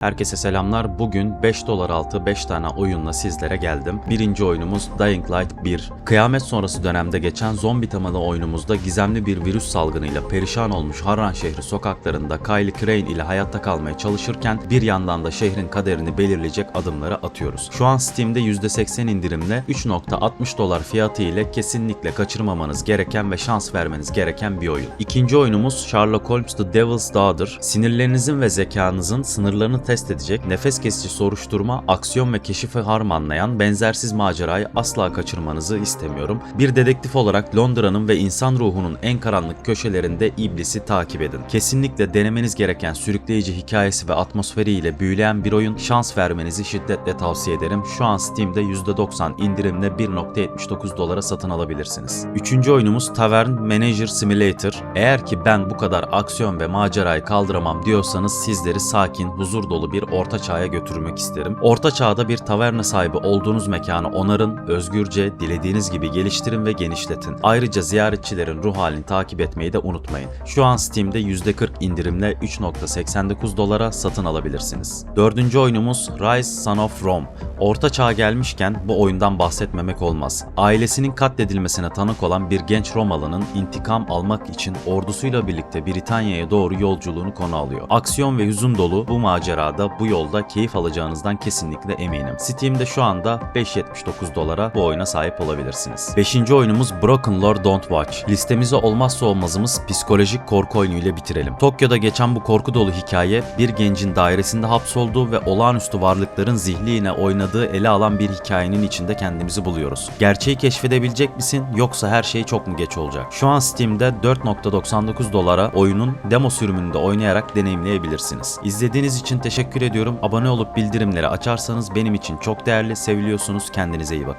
Herkese selamlar. Bugün 5 dolar altı 5 tane oyunla sizlere geldim. Birinci oyunumuz Dying Light 1. Kıyamet sonrası dönemde geçen zombi temalı oyunumuzda gizemli bir virüs salgınıyla perişan olmuş Harran şehri sokaklarında Kylie Crane ile hayatta kalmaya çalışırken bir yandan da şehrin kaderini belirleyecek adımları atıyoruz. Şu an Steam'de %80 indirimle 3.60 dolar fiyatı ile kesinlikle kaçırmamanız gereken ve şans vermeniz gereken bir oyun. İkinci oyunumuz Sherlock Holmes The Devil's Daughter. Sinirlerinizin ve zekanızın sınırlarını test edecek, nefes kesici soruşturma, aksiyon ve keşifi harmanlayan benzersiz macerayı asla kaçırmanızı istemiyorum. Bir dedektif olarak Londra'nın ve insan ruhunun en karanlık köşelerinde iblisi takip edin. Kesinlikle denemeniz gereken sürükleyici hikayesi ve atmosferiyle büyüleyen bir oyun şans vermenizi şiddetle tavsiye ederim. Şu an Steam'de %90 indirimle 1.79 dolara satın alabilirsiniz. Üçüncü oyunumuz Tavern Manager Simulator. Eğer ki ben bu kadar aksiyon ve macerayı kaldıramam diyorsanız sizleri sakin, huzur dolu bir orta çağa götürmek isterim. Orta çağda bir taverna sahibi olduğunuz mekanı onarın, özgürce, dilediğiniz gibi geliştirin ve genişletin. Ayrıca ziyaretçilerin ruh halini takip etmeyi de unutmayın. Şu an Steam'de %40 indirimle 3.89 dolara satın alabilirsiniz. Dördüncü oyunumuz Rise Son of Rome. Orta çağa gelmişken bu oyundan bahsetmemek olmaz. Ailesinin katledilmesine tanık olan bir genç Romalı'nın intikam almak için ordusuyla birlikte Britanya'ya doğru yolculuğunu konu alıyor. Aksiyon ve hüzün dolu bu macerada bu yolda keyif alacağınızdan kesinlikle eminim. Steam'de şu anda 5.79 dolara bu oyuna sahip olabilirsiniz. Beşinci oyunumuz Broken Lord Don't Watch. Listemizde olmazsa olmazımız psikolojik korku oyunu ile bitirelim. Tokyo'da geçen bu korku dolu hikaye bir gencin dairesinde hapsolduğu ve olağanüstü varlıkların zihniyle oynadığı ele alan bir hikayenin içinde kendimizi buluyoruz. Gerçeği keşfedebilecek misin yoksa her şey çok mu geç olacak? Şu an Steam'de 4.99 dolara oyunun demo sürümünde oynayarak deneyimleyebilirsiniz. İzlediğiniz için teşekkür ediyorum. Abone olup bildirimleri açarsanız benim için çok değerli, seviliyorsunuz. Kendinize iyi bakın.